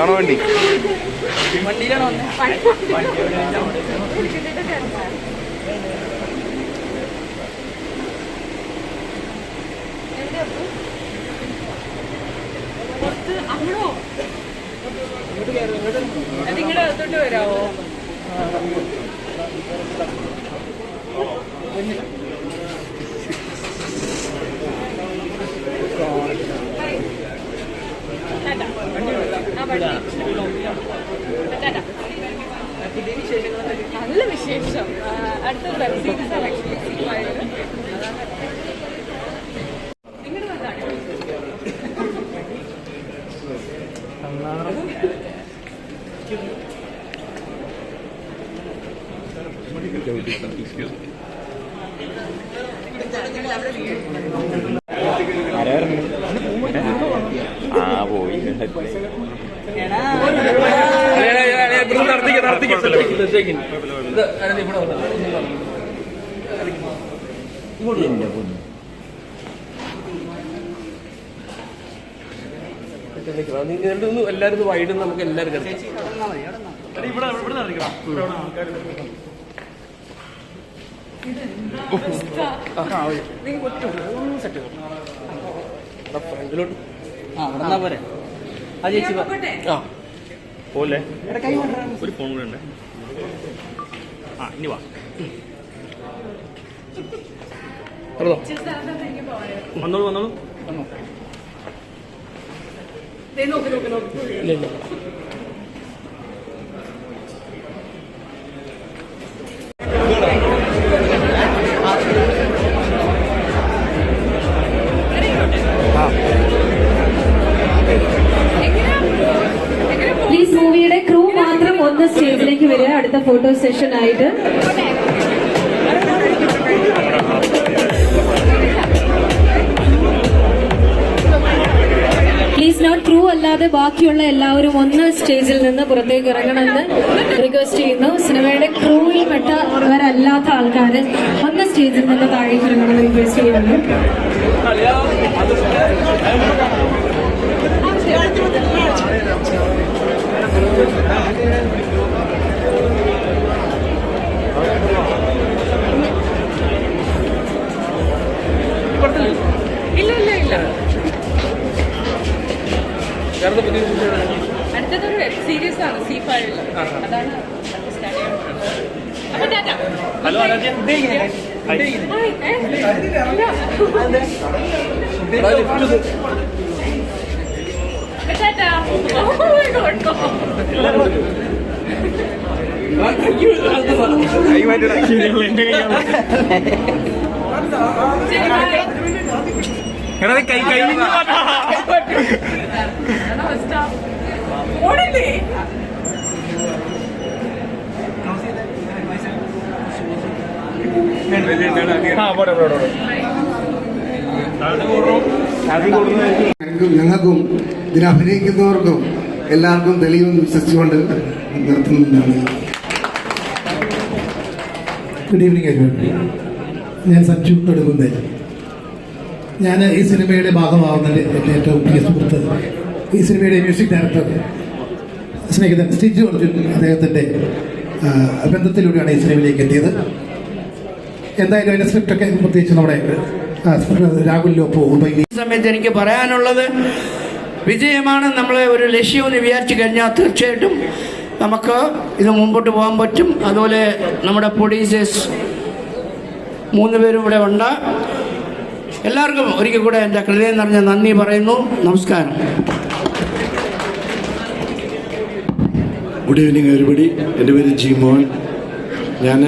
കാണോ വണ്ടി? നിങ്ങളുടെ അകത്തോട്ട് വരാവോ ടാറ്റാ. ആ വണ്ടി ടാറ്റാ. ആ, അടുത്ത വെബ് സീരീസ് ആക്ച്വലി വന്നാണ് ആ പോയി. എല്ലാരും വൈഡ് നമുക്ക് എല്ലാവരും ഫ്രണ്ടിലോട്ട്. ആ അവിടെ പോരെ. ആ ചേച്ചി. ആ. പോലെ. ഒരു ഫോൺ കൂടെ ഉണ്ട്. ആ ഇനി വാ. വന്നോളൂ വന്നോളൂ. വന്നോ. നോക്കി നോക്കി നോക്ക്. ഫോട്ടോ സെഷൻ ആയിട്ട്. പ്ലീസ് നോട്ട് ക്രൂ അല്ലാതെ ബാക്കിയുള്ള എല്ലാവരും ഒന്ന് സ്റ്റേജിൽ നിന്ന് പുറത്തേക്ക് ഇറങ്ങണമെന്ന് റിക്വസ്റ്റ് ചെയ്യുന്നു. സിനിമയുടെ ക്രൂവിൽ പെട്ടവരല്ലാത്ത ആൾക്കാർ ഒന്ന് സ്റ്റേജിൽ നിന്ന് താഴേക്ക് ഇറങ്ങണമെന്ന് റിക്വസ്റ്റ് ചെയ്യുന്നു. വേറെ പുതിയ അടുത്തതൊരു വെബ് സീരീസ് ആണ് സീ ഫൈവിൽ അതാണ് ഹലോ ആരാധ്യ. Oh God. കൈ എടാ, കൈ കൈ? ഞങ്ങൾക്കും ഇതിനെ ഇതിൽ അഭിനയിക്കുന്നവർക്കും എല്ലാവർക്കും തെളിയുമെന്ന് വിശ്വസിച്ചുകൊണ്ട് നിർത്തുന്നതാണ്. Good evening. ഞാൻ സഞ്ജു നെടുകുന്നേ ഞാൻ ഈ സിനിമയുടെ ഭാഗമാവുന്നതിൽ എന്റെ ഏറ്റവും പ്രിയ സുഹൃത്ത് ഈ സിനിമയുടെ മ്യൂസിക് ഡയറക്ടർ സ്നേഹിതൻ സ്റ്റിജു അർജുൻ അദ്ദേഹത്തിന്റെ ബന്ധത്തിലൂടെയാണ് ഈ സിനിമയിലേക്ക് എത്തിയത്. എന്തായാലും അതിന്റെ സ്ക്രിപ്റ്റൊക്കെ പ്രത്യേകിച്ച് നമ്മുടെ രാഹുൽ ലോപ്പോ സമയത്ത് എനിക്ക് പറയാനുള്ളത് വിജയമാണ് നമ്മളെ ഒരു ലക്ഷ്യമെന്ന് വിചാരിച്ചു കഴിഞ്ഞാൽ തീർച്ചയായിട്ടും നമുക്ക് ഇത് മുമ്പോട്ട് പോകാൻ പറ്റും. അതുപോലെ നമ്മുടെ പ്രൊഡ്യൂസേഴ്സ് മൂന്ന് പേരും ഇവിടെ ഉണ്ട്. എല്ലാവർക്കും ഒരിക്കൽ കൂടെ എന്റെ ഹൃദയം നിറഞ്ഞ നന്ദി പറയുന്നു. നമസ്കാരം. ഗുഡ് ഈവനിങ് എവരിബഡി എന്റെ പേര് ജി മോഹൻ ഞാൻ